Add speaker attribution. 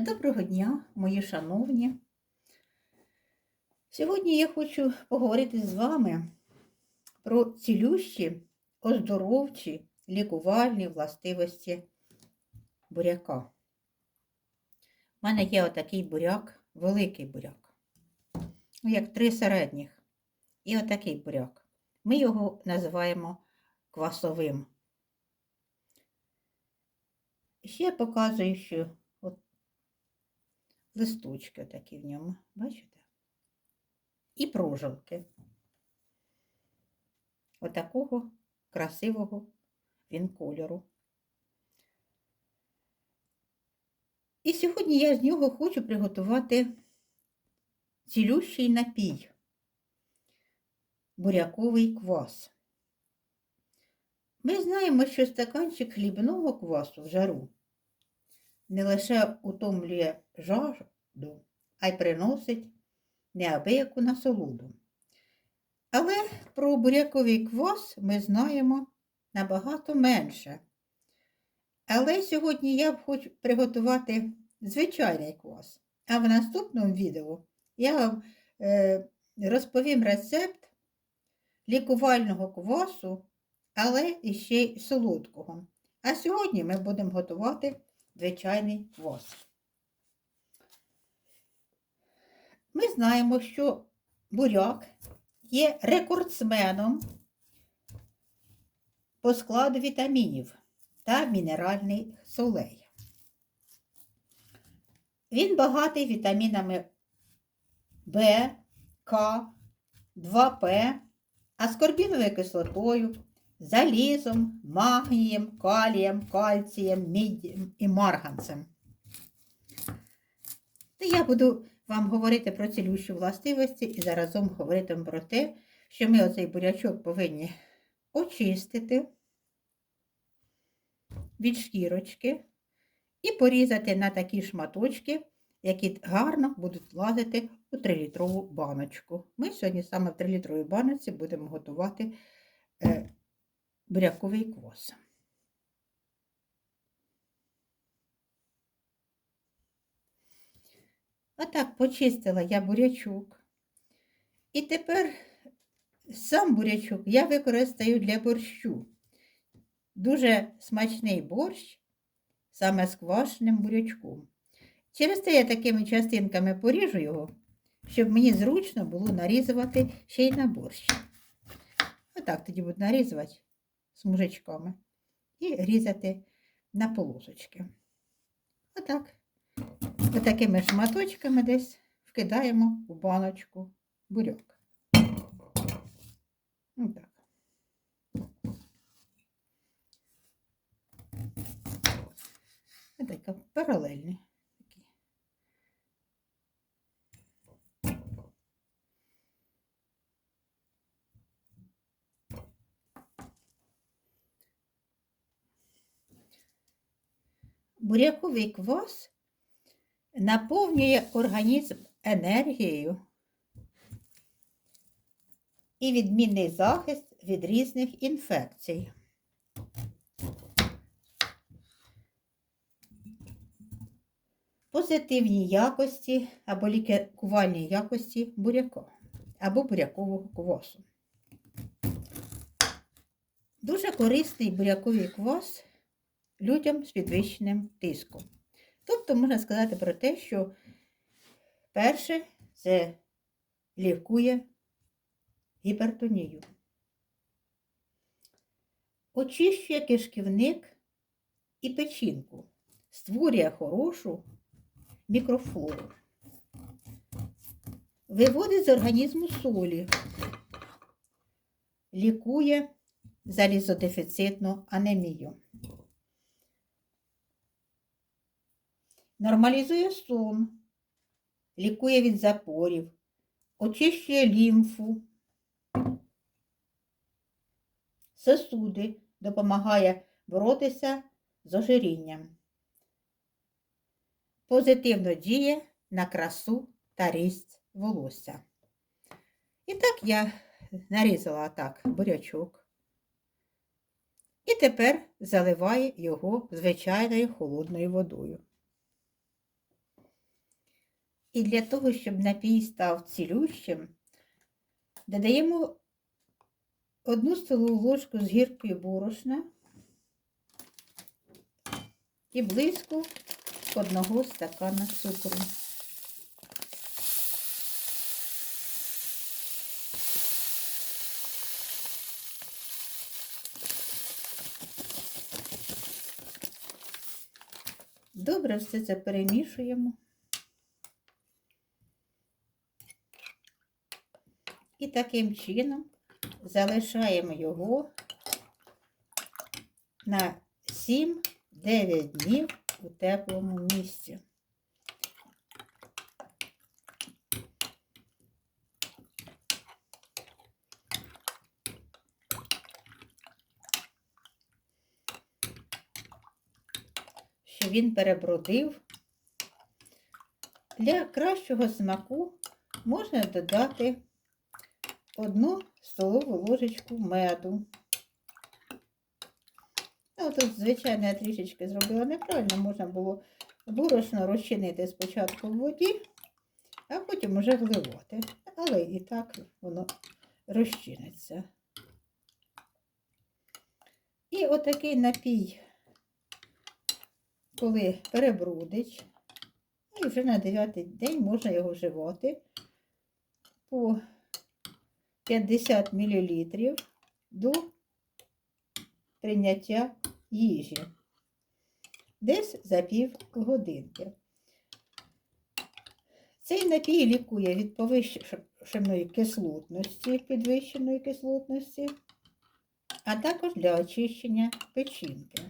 Speaker 1: Доброго дня, мої шановні. Сьогодні я хочу поговорити з вами про цілющі, оздоровчі, лікувальні властивості буряка. У мене є отакий буряк, великий буряк, ну, як три середніх. І отакий буряк. Ми його називаємо квасовим. Ще показую, що листочки такі в ньому, бачите? І прожилки. Отакого красивого він кольору. І сьогодні я з нього хочу приготувати цілющий напій, буряковий квас. Ми знаємо, що стаканчик хлібного квасу в жару не лише утомлює жажду, а й приносить неабияку насолоду. Але про буряковий квас ми знаємо набагато менше. Але сьогодні я хочу приготувати звичайний квас. А в наступному відео я вам е, розповім рецепт лікувального квасу, але ще й солодкого. А сьогодні ми будемо готувати звичайний квас. Ми знаємо, що буряк є рекордсменом по складу вітамінів та мінеральних солей. Він багатий вітамінами В, К, 2П, аскорбіновою кислотою, залізом, магнієм, калієм, кальцієм, міддям і марганцем. Та я буду вам говорити про цілющі властивості і заразом говорити про те, що ми оцей бурячок повинні очистити від шкірочки і порізати на такі шматочки, які гарно будуть влазити у 3-літрову баночку. Ми сьогодні саме в 3-літровій баночці будемо готувати е, буряковий квас. Отак почистила я бурячок. І тепер сам бурячок я використаю для борщу. Дуже смачний борщ саме з квашеним бурячком. Через це я такими частинками поріжу його, щоб мені зручно було нарізувати ще й на борщ. Отак тоді буду нарізувати смужечками і різати на полосочки. Отак. Отакими шматочками десь вкидаємо у баночку буряк. Отак. Отака паралельні. Такі. Буряковий квас наповнює організм енергією і відмінний захист від різних інфекцій. Позитивні якості або лікувальні якості буряка або бурякового квасу. Дуже корисний буряковий квас людям з підвищеним тиском. Тобто можна сказати про те, що перше це лікує гіпертонію. Очищує кишківник і печінку, створює хорошу мікрофлору, виводить з організму солі, лікує залізодефіцитну анемію. Нормалізує сон, лікує від запорів, очищує лімфу, сосуди, допомагає боротися з ожирінням. Позитивно діє на красу та ріст волосся. І так я нарізала так бурячок. І тепер заливаю його звичайною холодною водою. І для того, щоб напій став цілющим, додаємо одну столову ложку з гіркою борошна і близько одного стакана цукру. Добре все це перемішуємо. І таким чином залишаємо його на 7-9 днів у теплому місці. Що він перебродив. Для кращого смаку можна додати одну столову ложечку меду. Ну, тут, звичайно, я трішечки зробила неправильно, можна було борошно розчинити спочатку в воді, а потім уже вливати. Але і так воно розчиниться. І отакий напій, коли перебродить, і вже на 9 день можна його вживати по 50 мл до прийняття їжі. Десь за пів годинки. Цей напій лікує від повищеної кислотності, підвищеної кислотності, а також для очищення печінки.